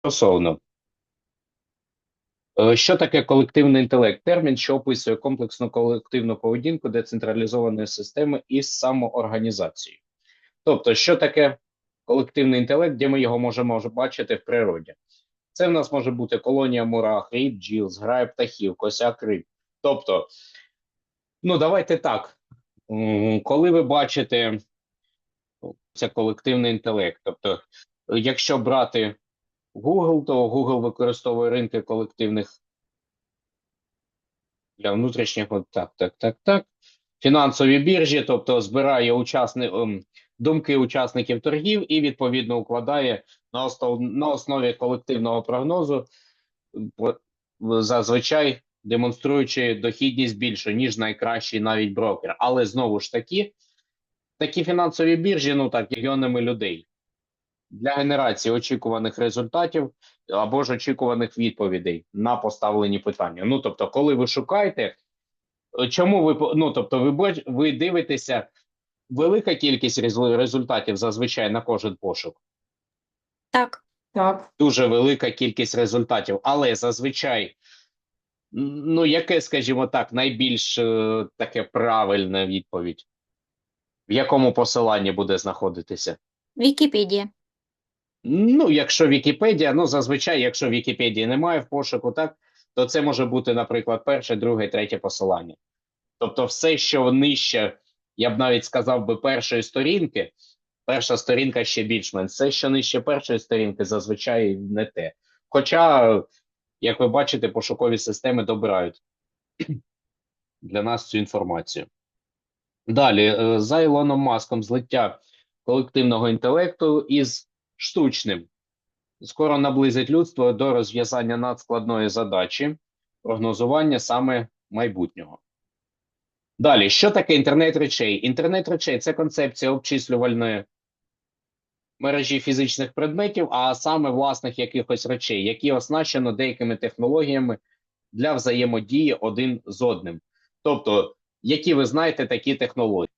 Стосовно. Е, Що таке колективний інтелект? Термін, що описує комплексну колективну поведінку децентралізованої системи із самоорганізацією. Тобто, що таке колективний інтелект, де ми його можемо бачити в природі? Це в нас може бути колонія мурах, рій бджіл, зграя птахів, косяк риб. Тобто, ну давайте так. Коли ви бачите ну, це колективний інтелект, тобто, якщо брати Google, то Google використовує ринки колективних для внутрішнього. Так, так, так, так. Фінансові біржі, тобто збирає учасни, ем, думки учасників торгів і відповідно укладає на, основ, на основі колективного прогнозу, зазвичай демонструючи дохідність більшу, ніж найкращий навіть брокер. Але знову ж таки, такі фінансові біржі, ну так, мільйонами людей для генерації очікуваних результатів або ж очікуваних відповідей на поставлені питання. Ну тобто, коли ви шукаєте, чому ви ну тобто, ви ви дивитеся велика кількість результатів зазвичай на кожен пошук, Так, Так, дуже велика кількість результатів, але зазвичай, ну яке, скажімо так, найбільш е, таке правильна відповідь, в якому посиланні буде знаходитися? Вікіпедія. Ну, якщо Вікіпедія, ну зазвичай, якщо Вікіпедії немає в пошуку, так, то це може бути, наприклад, перше, друге, третє посилання. Тобто, все, що нижче, я б навіть сказав би першої сторінки, перша сторінка ще більш-менш. Все, що нижче першої сторінки, зазвичай не те. Хоча, як ви бачите, пошукові системи добирають для нас цю інформацію. Далі, е, за Ілоном Маском, злиття колективного інтелекту із штучним скоро наблизить людство до розв'язання надскладної задачі прогнозування саме майбутнього. Далі, що таке інтернет речей? Інтернет речей це концепція обчислювальної мережі фізичних предметів, а саме власних якихось речей, які оснащено деякими технологіями для взаємодії один з одним. Тобто, які ви знаєте такі технології,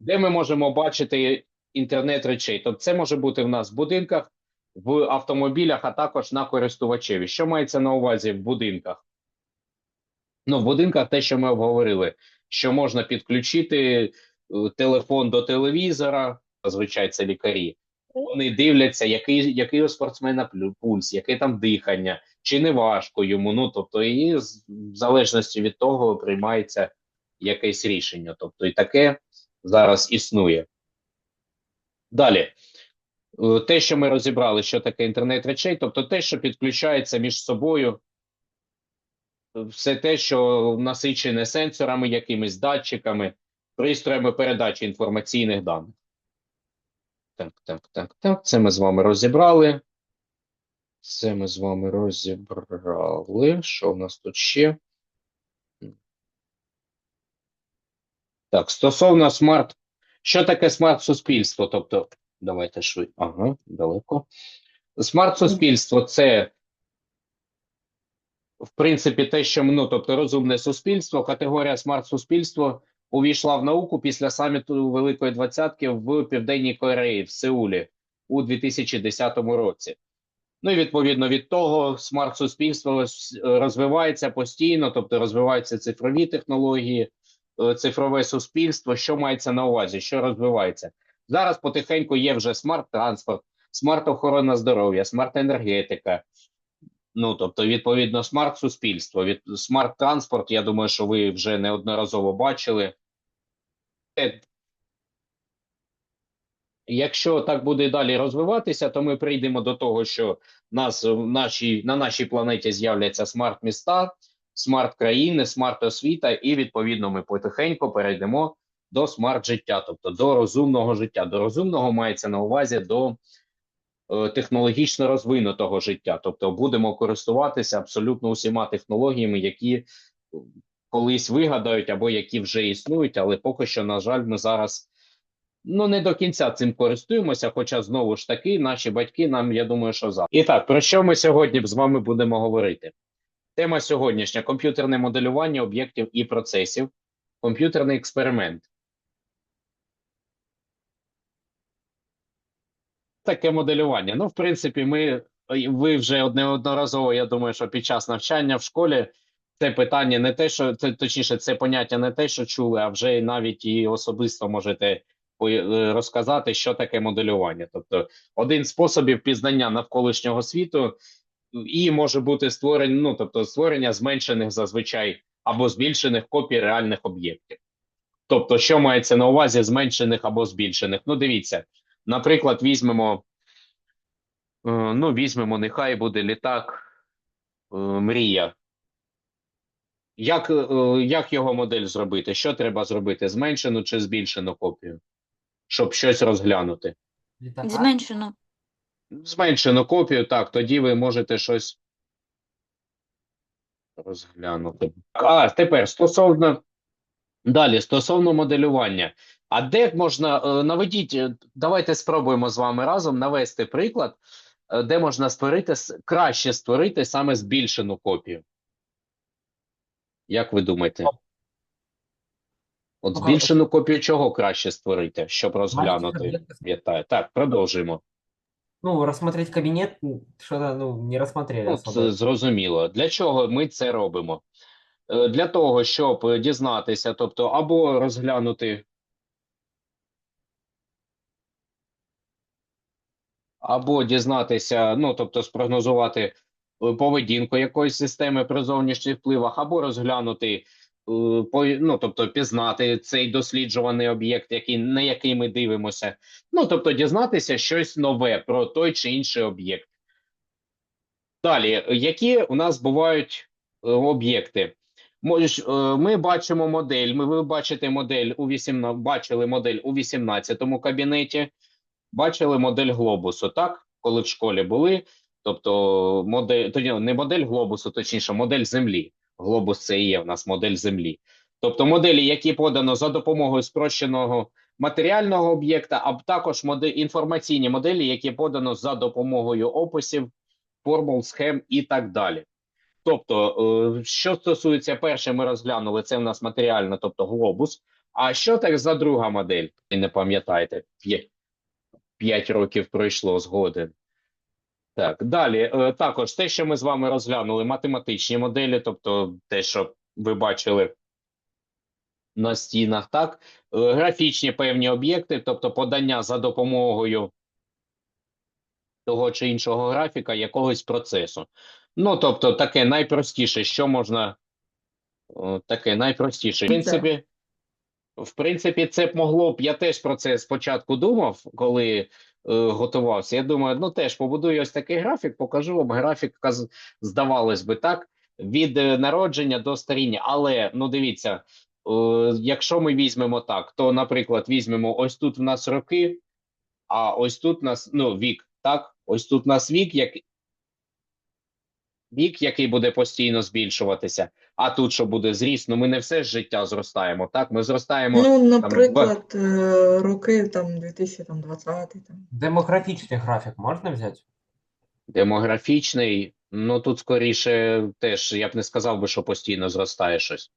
де ми можемо бачити інтернет речей? Тобто, це може бути в нас в будинках, в автомобілях, а також на користувачеві. Що мається на увазі в будинках? Ну, в будинках те, що ми обговорили, що можна підключити е, телефон до телевізора, зазвичай це лікарі. Вони дивляться, який, який у спортсмена пульс, яке там дихання, чи не важко йому. Ну тобто, і в залежності від того приймається якесь рішення. Тобто, і таке зараз існує. Далі. Е, Те, що ми розібрали, що таке інтернет речей, тобто те, що підключається між собою, все те, що насичене сенсорами, якимись датчиками, пристроями передачі інформаційних даних. Так, так, так, так. Це ми з вами розібрали. Це ми з вами розібрали. Що в нас тут ще? Так, стосовно смарт. Що таке смарт-суспільство? Тобто, давайте швидко. Ага, далеко. Смарт-суспільство це, в принципі, те, що ну, тобто розумне суспільство. Категорія смарт-суспільство увійшла в науку після саміту Великої Двадцятки в Південній Кореї в Сеулі у 2010 році. Ну і відповідно від того, смарт-суспільство розвивається постійно, тобто розвиваються цифрові технології, цифрове суспільство. Що мається на увазі? Що розвивається? Зараз потихеньку є вже смарт-транспорт, смарт-охорона здоров'я, смарт-енергетика. Ну, тобто, відповідно, смарт-суспільство. Від смарт-транспорт, я думаю, що ви вже неодноразово бачили. Е, Якщо так буде далі розвиватися, то ми прийдемо до того, що нас в нашій, на нашій планеті з'являться смарт-міста, смарт-країни, смарт-освіта, і відповідно ми потихеньку перейдемо до смарт-життя, тобто до розумного життя. До розумного мається на увазі до е, технологічно розвинутого життя. Тобто будемо користуватися абсолютно усіма технологіями, які е, колись вигадають або які вже існують, але поки що, на жаль, ми зараз ну не до кінця цим користуємося. Хоча знову ж таки, наші батьки нам, я думаю, що за. І так, про що ми сьогодні з вами будемо говорити? Тема сьогоднішня: комп'ютерне моделювання об'єктів і процесів, комп'ютерний експеримент. Таке моделювання. Ну, в принципі, ми ви вже неодноразово, я думаю, що під час навчання в школі це питання не те, що це точніше, це поняття не те, що чули, а вже навіть і особисто можете е, розказати, що таке моделювання. Тобто, один з способів пізнання навколишнього світу і може бути створення, ну тобто створення зменшених зазвичай або збільшених копій реальних об'єктів. Тобто, що мається на увазі зменшених або збільшених? Ну, дивіться, наприклад, візьмемо, е, ну, візьмемо, нехай буде літак е, Мрія. Як, е, як його модель зробити? Що треба зробити? Зменшену чи збільшену копію? Щоб щось розглянути. Літака? Зменшену копію, так, тоді ви можете щось розглянути. А, тепер стосовно далі, стосовно моделювання. А де можна е, наведіть, е, давайте спробуємо з вами разом навести приклад, е, де можна створити краще створити саме збільшену копію. Як ви думаєте? От Ну, збільшену копію чого краще створити, щоб розглянути? Так, продовжуємо. Ну, рассмотреть кабинет, м, что-то, ну, не рассмотрели Ну, це зрозуміло. Для чого ми це робимо? Е, Для того, щоб дізнатися, тобто, або розглянути, або дізнатися, ну, тобто, спрогнозувати е, поведінку якоїсь системи при зовнішніх впливах, або розглянути, ну, тобто, пізнати цей досліджуваний об'єкт, який, на який ми дивимося. Ну, тобто, дізнатися щось нове про той чи інший об'єкт. Далі, які у нас бувають е, об'єкти? Е, Ми бачимо модель. Ми ви бачите модель у 18, бачили модель у 18 кабінеті, бачили модель глобусу, так? Коли в школі були. Тобто, модель тоді не модель глобусу, точніше, модель Землі. Глобус це і є в нас модель Землі. Тобто моделі, які подано за допомогою спрощеного матеріального об'єкта, а також модель, інформаційні моделі, які подано за допомогою описів формул, схем і так далі. Тобто, е, що стосується перше, ми розглянули це в нас матеріально, тобто глобус. А що так за друга модель? Ви не пам'ятаєте, П'є- п'ять років пройшло згоден. Так, далі е, також те, що ми з вами розглянули, математичні моделі, тобто те, що ви бачили на стінах, так, Е, графічні певні об'єкти, тобто подання за допомогою того чи іншого графіка якогось процесу. Ну, тобто, таке найпростіше, що можна таке найпростіше. В принципі, в принципі, це б могло б. Я теж про це спочатку думав, коли готувався. Я думаю, ну теж побудую ось такий графік, покажу вам графік, здавалось би, так, від е, народження до старіння. Але ну дивіться, е, якщо ми візьмемо так, то, наприклад, візьмемо ось тут в нас роки, а ось тут в нас ну, вік, так? Ось тут у нас вік, як вік, який буде постійно збільшуватися, а тут що буде зріст, ну ми не все ж життя зростаємо, так? Ми зростаємо. Ну, наприклад, е, роки там 2020 там. Демографічний графік можна взяти? Демографічний, ну тут скоріше теж я б не сказав би, що постійно зростає щось.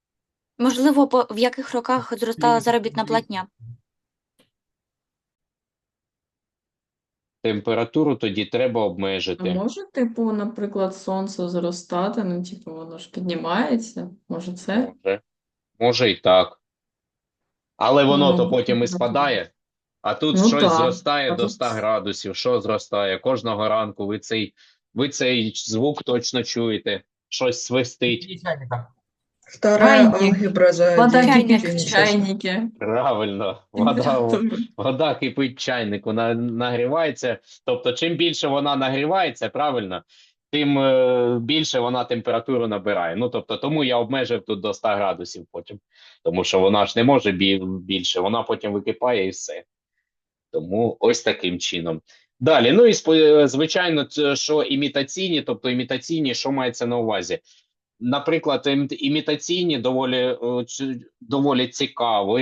Можливо, по, в яких роках зростала заробітна платня? Температуру тоді треба А обмежити. може, типу, наприклад, сонце зростати, ну, типу, воно ж піднімається, може це? Може, може і так. Але воно Ну, то потім і ну, спадає. А тут Ну, щось так. зростає А до тут- 100 градусів. Що зростає? Кожного ранку ви цей, ви цей звук точно чуєте. Щось свистить. Вторая Чайник. алгебра за Вода день Чайник, в ні, чайнике. Правильно, вода, Температура. вода кипить в чайник, вона нагрівається. Тобто, чим більше вона нагрівається, правильно, тим е, більше вона температуру набирає. Ну, тобто, тому я обмежив тут до 100 градусів потім. Тому що вона ж не може бі- більше, вона потім википає і все. Тому ось таким чином. Далі, ну і спо- звичайно, це, що імітаційні, тобто імітаційні, що мається на увазі? Наприклад, ім- імітаційні доволі, е, доволі цікаво.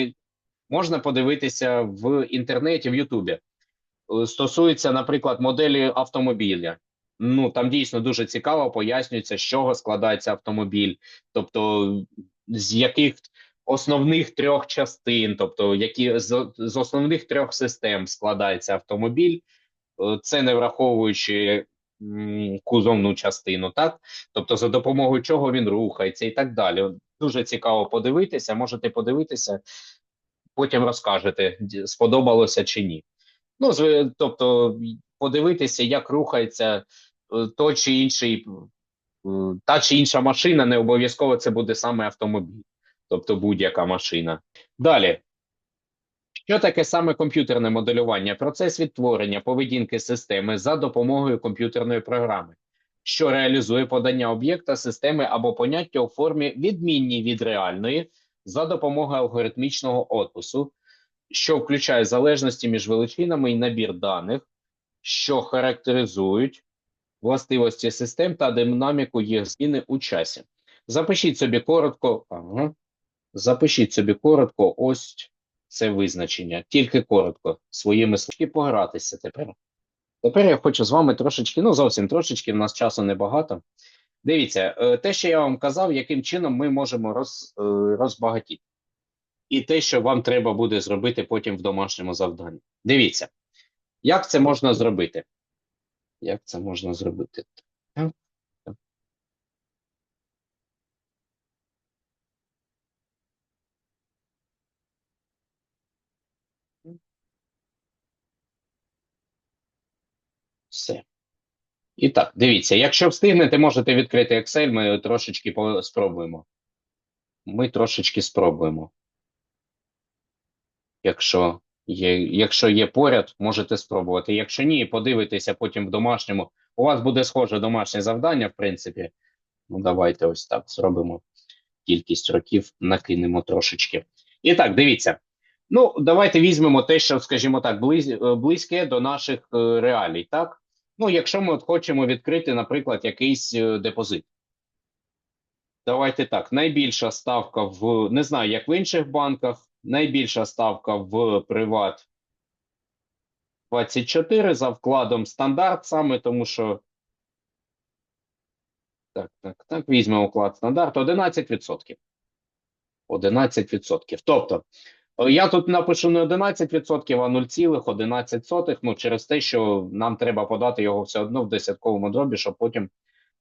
Можна подивитися в інтернеті, в Ютубі. Е, Стосується, наприклад, моделі автомобіля. Ну там дійсно дуже цікаво пояснюється, з чого складається автомобіль, тобто з яких основних трьох частин, тобто які з, з основних трьох систем складається автомобіль. Е, Це не враховуючи кузовну частину, так? Тобто за допомогою чого він рухається і так далі. Дуже цікаво подивитися, можете подивитися, потім розкажете, сподобалося чи ні. Ну, тобто, подивитися, як рухається е, то чи інший, е, та чи інша машина, не обов'язково це буде саме автомобіль, тобто будь-яка машина. Далі. Що таке саме комп'ютерне моделювання? Процес відтворення поведінки системи за допомогою комп'ютерної програми, що реалізує подання об'єкта, системи або поняття у формі відмінній від реальної за допомогою алгоритмічного опису, що включає залежності між величинами і набір даних, що характеризують властивості систем та динаміку їх зміни у часі. Запишіть собі коротко. Ага. Запишіть собі коротко ось це визначення. Тільки коротко, своїми словами погратися тепер. Тепер я хочу з вами трошечки, ну зовсім трошечки, в нас часу небагато. Дивіться, е, те, що я вам казав, яким чином ми можемо роз, е, розбагатіти. І те, що вам треба буде зробити потім в домашньому завданні. Дивіться, як це можна зробити? Як це можна зробити? Так, так. Все. І так, дивіться, якщо встигнете, можете відкрити Excel, ми трошечки спробуємо. Ми трошечки спробуємо. Якщо є, якщо є поряд, можете спробувати. Якщо ні, подивитеся потім в домашньому. У вас буде схоже домашнє завдання, в принципі. Ну, давайте ось так зробимо. Кількість років накинемо трошечки. І так, дивіться. Ну, давайте візьмемо те, що, скажімо так, близь, близьке до наших е, реалій, так? Ну, якщо ми от хочемо відкрити, наприклад, якийсь е, депозит. Давайте так. Найбільша ставка в не знаю, як в інших банках, найбільша ставка в Приват 24 за вкладом стандарт саме, тому що. Так, так, так. Візьмемо вклад стандарт 11%. 11%. Тобто, я тут напишу не 11%, а 0,11, ну, через те, що нам треба подати його все одно в десятковому дробі, щоб потім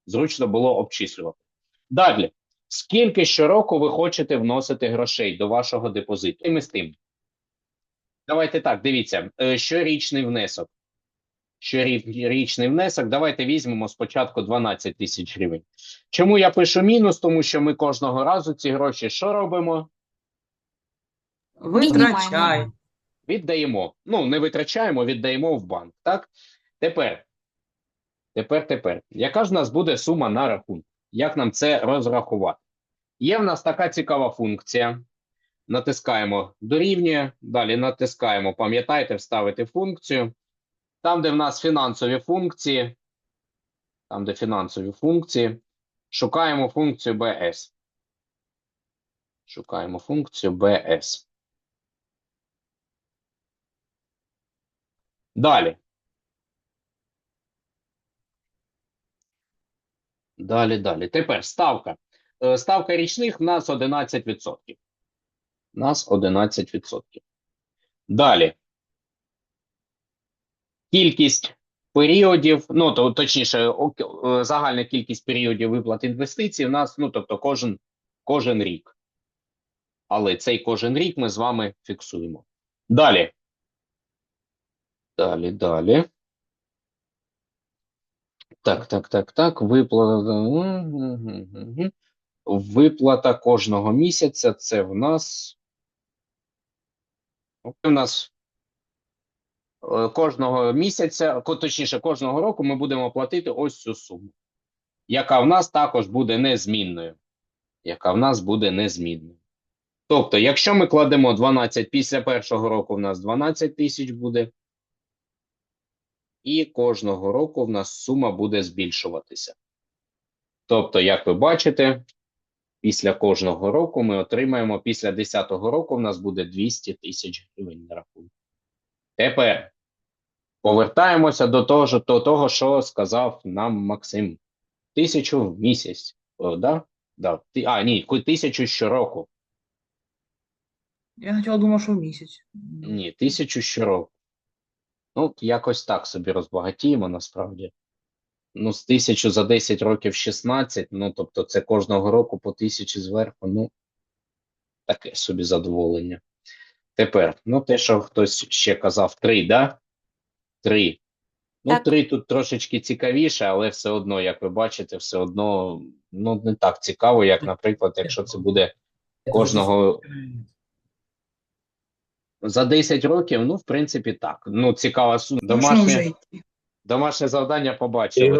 зручно було обчислювати. Далі. Скільки щороку ви хочете вносити грошей до вашого депозиту? І ми з тим. Давайте так, дивіться, е, щорічний внесок. Щорічний внесок. Давайте візьмемо спочатку 12 тисяч гривень. Чому я пишу мінус? Тому що ми кожного разу ці гроші що робимо? Витрачай. Віддаємо. Ну, не витрачаємо, віддаємо в банк. Так? Тепер. Тепер, тепер. Яка ж в нас буде сума на рахунку? Як нам це розрахувати? Є в нас така цікава функція. Натискаємо дорівнює. Далі натискаємо, пам'ятайте, вставити функцію. Там, де в нас фінансові функції, там, де фінансові функції, шукаємо функцію BS. Шукаємо функцію BS. Далі. Далі, далі. Тепер ставка. Е, Ставка річних в нас 11%. У нас 11%. Далі. Кількість періодів, ну, то, точніше, е, загальна кількість періодів виплат інвестицій у нас, ну, тобто кожен, кожен рік. Але цей кожен рік ми з вами фіксуємо. Далі. Далі, далі. Так, так, так, так. Виплата. Виплата кожного місяця. Це в нас. У нас е, кожного місяця, точніше, кожного року ми будемо платити ось цю суму, яка в нас також буде незмінною. Яка в нас буде незмінною. Тобто, якщо ми кладемо 12 після першого року, в нас 12 тисяч буде. І кожного року в нас сума буде збільшуватися. Тобто, як ви бачите, після кожного року ми отримаємо, після 10-го року в нас буде 200 тисяч гривень на рахунку. Тепер повертаємося до того, до того, що сказав нам Максим. Тисячу в місяць. О, да? Да. А, ні, тисячу щороку. Я хотел, думал, что в месяц. Ні, тисячу щороку. Ну, якось так собі розбагатіємо насправді. Ну, з тисячу за 10 років 16, ну, тобто це кожного року по тисячі зверху, ну, таке собі задоволення. Тепер, ну, те, що хтось ще казав, 3, да? 3. Ну, Так. 3 тут трошечки цікавіше, але все одно, як ви бачите, все одно, ну, не так цікаво, як, наприклад, якщо це буде кожного за 10 років, ну, в принципі, так. Ну, цікава сума. Домашнє, домашнє завдання побачили.